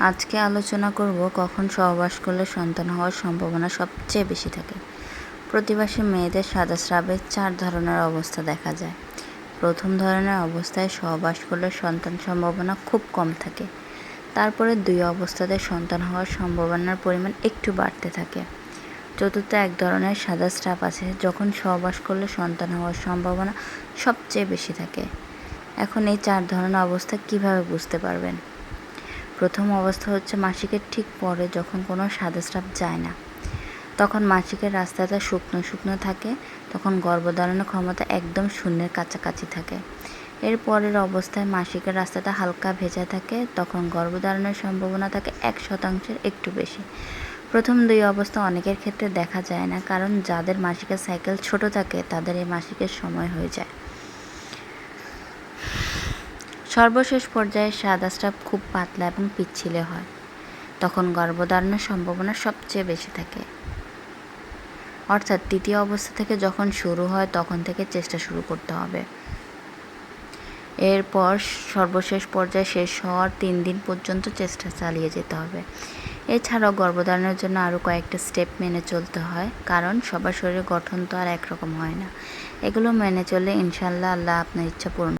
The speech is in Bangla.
আজকে আলোচনা করব কখন সহবাস করলে সন্তান হওয়ার সম্ভাবনা সবচেয়ে বেশি থাকে। প্রতিবাসী মেয়েদের সাদা স্রাবের চার ধরনের অবস্থা দেখা যায়। প্রথম ধরনের অবস্থায় সহবাস করলে সন্তান সম্ভাবনা খুব কম থাকে। তারপরে দুই অবস্থাতে সন্তান হওয়ার সম্ভাবনার পরিমাণ একটু বাড়তে থাকে। চতুর্থ এক ধরনের সাদা স্রাব আছে যখন সহবাস করলে সন্তান হওয়ার সম্ভাবনা সবচেয়ে বেশি থাকে। এখন এই চার ধরনের অবস্থা কীভাবে বুঝতে পারবেন? প্রথম অবস্থা হচ্ছে মাসিকের ঠিক পরে যখন কোনো সাদা যায় না। তখন মাসিকের রাস্তাটা শুকনো শুকনো থাকে, তখন গর্ভধারণের ক্ষমতা একদম শূন্যের কাছাকাছি থাকে। এর পরের অবস্থায় মাসিকের রাস্তাটা হালকা ভেজা থাকে, তখন গর্ভধারণের সম্ভাবনা থাকে এক শতাংশের একটু বেশি। প্রথম দুই অবস্থা অনেকের ক্ষেত্রে দেখা যায় না, কারণ যাদের মাসিকের সাইকেল ছোট থাকে, তাদের এই মাসিকের সময় হয়ে যায়। সর্বশেষ পর্যায়ে সাদা স্রাব খুব পাতলা এবং পিচ্ছিলে হয়। তখন গর্ভধারণের সম্ভাবনা সবচেয়ে বেশি থাকে। অর্থাৎ তৃতীয় অবস্থা থেকে যখন শুরু হয়, তখন থেকে চেষ্টা শুরু করতে হবে। এরপর সর্বশেষ পর্যায়ে শেষ হওয়ার তিন দিন পর্যন্ত চেষ্টা চালিয়ে যেতে হবে। এছাড়াও গর্ভধারণের জন্য আরও কয়েকটা স্টেপ মেনে চলতে হয়, কারণ সবার শরীরের গঠন তো আর একরকম হয় না। এগুলো মেনে চললে ইনশাল্লাহ আল্লাহ আপনার ইচ্ছা পূরণ